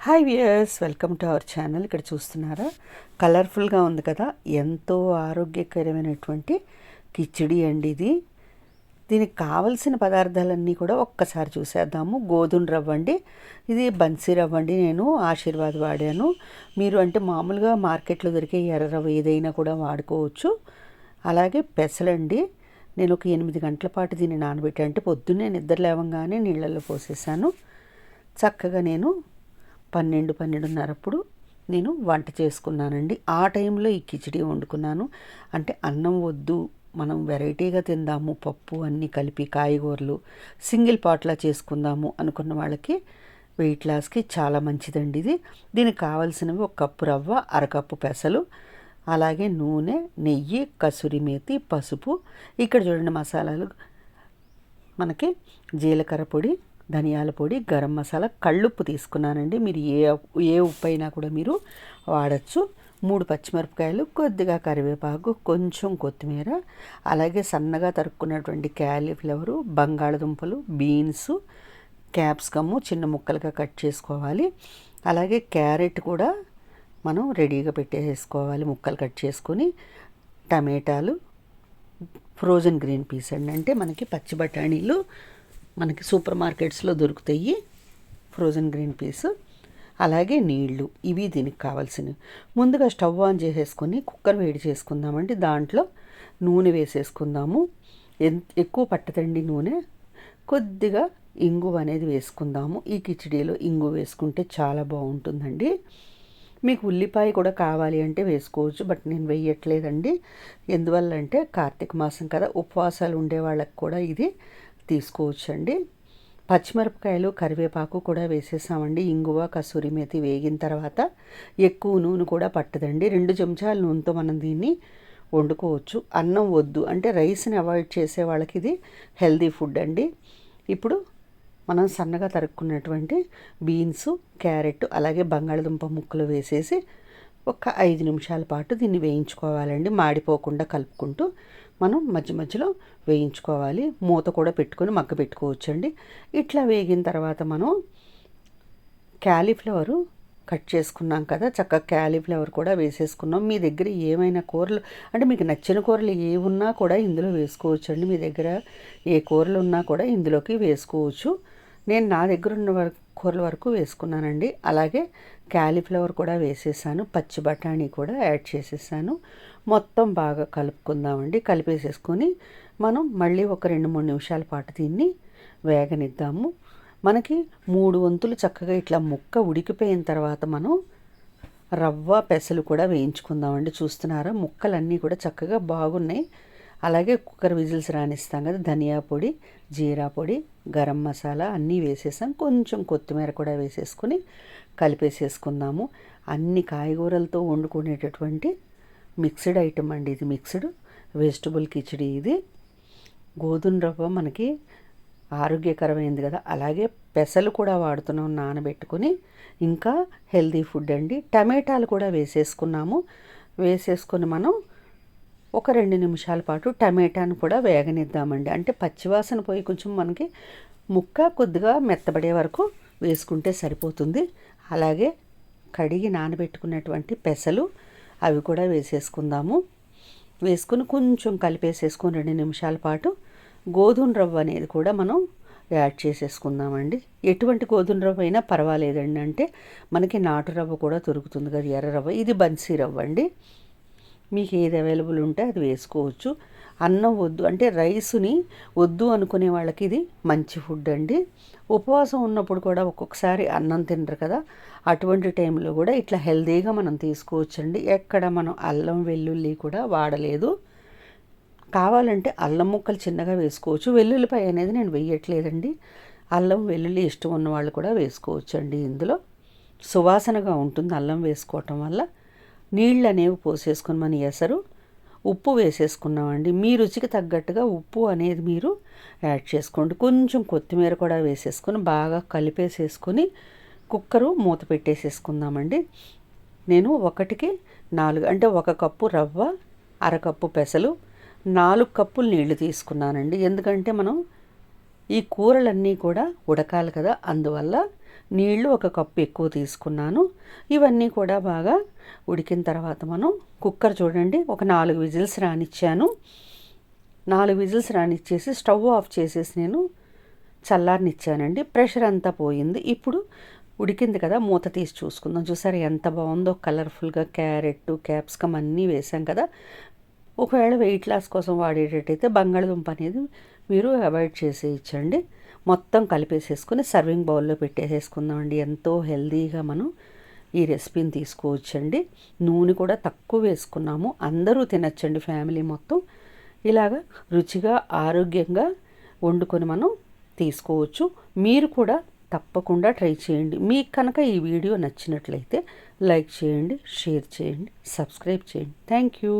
Hi viewers welcome to our channel. ఇక్కడ చూస్తున్నారా? కలర్ఫుల్గా ఉంది కదా? ఎంతో ఆరోగ్యకరమైనటువంటి కిచిడి అండి ఇది. దీనికి కావలసిన పదార్థాలన్నీ కూడా ఒక్కసారి చూసేద్దాము. గోధుమ రవ్వ అండి. ఇది బన్సీ రవ్వ అండి. నేను ఆశీర్వాద్ వాడాను. మీరు అంటే మామూలుగా మార్కెట్లో దొరికే ఎర్ర రవ్వ ఏదైనా కూడా వాడుకోవచ్చు. అలాగే పెసలండి నేను ఒక ఎనిమిది గంటల పాటు దీన్ని నానబెట్టి అంటే పొద్దున్నే నిద్ర లేవంగానే నీళ్ళల్లో పోసేసాను. చక్కగా నేను పన్నెండు పన్నెండున్నరప్పుడు నేను వంట చేసుకున్నానండి. ఆ టైంలో ఈ కిచిడి వండుకున్నాను. అంటే అన్నం వద్దు మనం వెరైటీగా తిందాము పప్పు అన్నీ కలిపి కాయగూరలు సింగిల్ పాట్లా చేసుకుందాము అనుకున్న వాళ్ళకి వెయిట్ లాస్కి చాలా మంచిదండి ఇది. దీనికి కావాల్సినవి ఒక కప్పు రవ్వ అరకప్పు పెసలు అలాగే నూనె నెయ్యి కసూరి మేతి పసుపు. ఇక్కడ చూడండి మసాలాలు. మనకి జీలకర్ర పొడి ధనియాల పొడి గరం మసాలా కళ్ళుప్పు తీసుకున్నానండి. మీరు ఏ ఏ ఉప్పు అయినా కూడా మీరు వాడచ్చు. మూడు పచ్చిమిరపకాయలు కొద్దిగా కరివేపాకు కొంచెం కొత్తిమీర అలాగే సన్నగా తరుక్కున్నటువంటి క్యాలీఫ్లవరు బంగాళదుంపలు బీన్స్ క్యాప్సికము చిన్న ముక్కలుగా కట్ చేసుకోవాలి. అలాగే క్యారెట్ కూడా మనం రెడీగా పెట్టేసుకోవాలి ముక్కలు కట్ చేసుకొని. టమాటాలు ఫ్రోజన్ గ్రీన్ పీస్ అండి. అంటే మనకి పచ్చి బఠానీలు మనకి సూపర్ మార్కెట్స్లో దొరుకుతాయి. ఫ్రోజన్ గ్రీన్ పీస్ అలాగే నీళ్ళు. ఇవి దీనికి కావాల్సినవి. ముందుగా స్టవ్ ఆన్ చేసేసుకొని కుక్కర్ వేడి చేసుకుందామండి. దాంట్లో నూనె వేసేసుకుందాము. ఎక్కువ పట్టదండి నూనె. కొద్దిగా ఇంగు అనేది వేసుకుందాము. ఈ కిచిడీలో ఇంగు వేసుకుంటే చాలా బాగుంటుందండి. మీకు ఉల్లిపాయ కూడా కావాలి అంటే వేసుకోవచ్చు బట్ నేను వేయట్లేదండి. ఎందువల్ల అంటే కార్తీక మాసం కదా ఉపవాసాలు ఉండే వాళ్ళకి కూడా ఇది తీసుకోవచ్చండి. పచ్చిమిరపకాయలు కరివేపాకు కూడా వేసేసామండి. ఇంగువ కసూరి మేతి వేగిన తర్వాత ఎక్కువ నూనె కూడా పట్టదండి. రెండు చెంచాల నూనెతో మనం దీన్ని వండుకోవచ్చు. అన్నం వద్దు అంటే రైస్ని అవాయిడ్ చేసే వాళ్ళకి ఇది హెల్దీ ఫుడ్ అండి. ఇప్పుడు మనం సన్నగా తరుక్కున్నటువంటి బీన్స్ క్యారెట్ అలాగే బంగాళదుంప ముక్కలు వేసేసి ఒక ఐదు నిమిషాల పాటు దీన్ని వేయించుకోవాలండి. మాడిపోకుండా కలుపుకుంటూ మనం మధ్య మధ్యలో వేయించుకోవాలి. మూత కూడా పెట్టుకొని మగ్గ పెట్టుకోవచ్చండి. ఇట్లా వేగిన తర్వాత మనం క్యాలీఫ్లవరు కట్ చేసుకున్నాం కదా చక్కగా క్యాలీఫ్లవర్ కూడా వేసేసుకున్నాం. మీ దగ్గర ఏమైనా కూరలు అంటే మీకు నచ్చిన కూరలు ఏ ఉన్నా కూడా ఇందులో వేసుకోవచ్చండి. మీ దగ్గర ఏ కూరలు ఉన్నా కూడా ఇందులోకి వేసుకోవచ్చు. నేను నా దగ్గర ఉన్న వరకు ఆకుకూరల వరకు వేసుకున్నానండి. అలాగే క్యాలీఫ్లవర్ కూడా వేసేసాను. పచ్చి బఠానీ కూడా యాడ్ చేసేసాను. మొత్తం బాగా కలుపుకుందామండి. కలిపేసేసుకొని మనం మళ్ళీ ఒక రెండు మూడు నిమిషాల పాటు దీన్ని వేగనిద్దాము. మనకి మూడు వంతులు చక్కగా ఇట్లా ముక్క ఉడికిపోయిన తర్వాత మనం రవ్వ పెసలు కూడా వేయించుకుందామండి. చూస్తున్నారా? ముక్కలన్నీ కూడా చక్కగా బాగున్నాయి. అలాగే కుక్కర్ విజిల్స్ రానిస్తాం కదా ధనియా పొడి జీరా పొడి గరం మసాలా అన్నీ వేసేసాం. కొంచెం కొత్తిమీర కూడా వేసేసుకొని కలిపేసేసుకుందాము. అన్ని కాయగూరలతో వండుకునేటటువంటి మిక్స్డ్ ఐటమ్ అండి ఇది మిక్స్డ్. వెజిటబుల్ కిచిడి ఇది. గోధుమ రవ్వ మనకి ఆరోగ్యకరమైంది కదా. అలాగే పెసలు కూడా వాడుతున్నాం నానబెట్టుకొని. ఇంకా హెల్దీ ఫుడ్ అండి. టమాటాలు కూడా వేసేసుకున్నాము. వేసేసుకొని మనం ఒక రెండు నిమిషాల పాటు టమాటాను కూడా వేగనిద్దామండి. అంటే పచ్చివాసన పోయి కొంచెం మనకి ముక్క కొద్దిగా మెత్తబడే వరకు వేసుకుంటే సరిపోతుంది. అలాగే కడిగి నానబెట్టుకున్నటువంటి పెసలు అవి కూడా వేసేసుకుందాము. వేసుకుని కొంచెం కలిపేసేసుకొని రెండు నిమిషాల పాటు గోధుమ రవ్వ అనేది కూడా మనం యాడ్ చేసేసుకుందామండి. ఎటువంటి గోధుమ రవ్వ అయినా పర్వాలేదండి. అంటే మనకి నాటు రవ్వ కూడా దొరుకుతుంది కదా ఎర్ర రవ్వ. ఇది బన్సీ రవ్వ అండి. మీకు ఏది అవైలబుల్ ఉంటే అది వేసుకోవచ్చు. అన్నం వద్దు అంటే రైస్ని వద్దు అనుకునే వాళ్ళకి ఇది మంచి ఫుడ్ అండి. ఉపవాసం ఉన్నప్పుడు కూడా ఒక్కొక్కసారి అన్నం తినరు కదా అటువంటి టైంలో కూడా ఇట్లా హెల్తీగా మనం తీసుకోవచ్చండి. ఎక్కడ మనం అల్లం వెల్లుల్లి కూడా వాడలేదు. కావాలంటే అల్లం ముక్కలు చిన్నగా వేసుకోవచ్చు. వెల్లుల్లిపై అనేది నేను వేయట్లేదండి. అల్లం వెల్లుల్లి ఇష్టం ఉన్న వాళ్ళు కూడా వేసుకోవచ్చండి ఇందులో. సువాసనగా ఉంటుంది అల్లం వేసుకోవటం వల్ల. నీళ్ళు అనేవి పోసేసుకుని మన ఎసరు ఉప్పు వేసేసుకున్నామండి. మీ రుచికి తగ్గట్టుగా ఉప్పు అనేది మీరు యాడ్ చేసుకోండి. కొంచెం కొత్తిమీర కూడా వేసేసుకొని బాగా కలిపేసేసుకొని కుక్కరు మూత పెట్టేసేసుకుందామండి. నేను ఒకటికి నాలుగు అంటే ఒక కప్పు రవ్వ అరకప్పు పెసలు నాలుగు కప్పులు నీళ్ళు తీసుకున్నానండి. ఎందుకంటే మనం ఈ కూరలన్నీ కూడా ఉడకాలి కదా. అందువల్ల నీళ్ళు ఒక కప్పు ఎక్కువ తీసుకున్నాను. ఇవన్నీ కూడా బాగా ఉడికిన తర్వాత మనం కుక్కర్ చూడండి. ఒక నాలుగు విజిల్స్ రానిచ్చాను. నాలుగు విజిల్స్ రానిచ్చేసి స్టవ్ ఆఫ్ చేసేసి నేను చల్లారనిచ్చానండి. ప్రెషర్ అంతా పోయింది. ఇప్పుడు ఉడికింది కదా మూత తీసి చూసుకుందాం. చూసారు ఎంత బాగుందో కలర్ఫుల్గా క్యారెట్ క్యాప్సికమ్ అన్నీ వేసాం కదా. ఒకవేళ వెయిట్ లాస్ కోసం వాడేటట్టయితే బంగాళదుంప అనేది మీరు అవాయిడ్ చేసేయచ్చండి మొత్తం కలిపేసేసుకుని సర్వింగ్ బౌల్లో పెట్టేసేసుకుందామండి. ఎంతో హెల్దీగా మనం ఈ రెసిపీని తీసుకోవచ్చండి. నూనె కూడా తక్కువ వేసుకున్నాము. అందరూ తినచ్చండి ఫ్యామిలీ మొత్తం. ఇలాగా రుచిగా ఆరోగ్యంగా వండుకొని మనం తీసుకోవచ్చు. మీరు కూడా తప్పకుండా ట్రై చేయండి. మీకు కనుక ఈ వీడియో నచ్చినట్లయితే లైక్ చేయండి షేర్ చేయండి సబ్స్క్రైబ్ చేయండి. Thank you.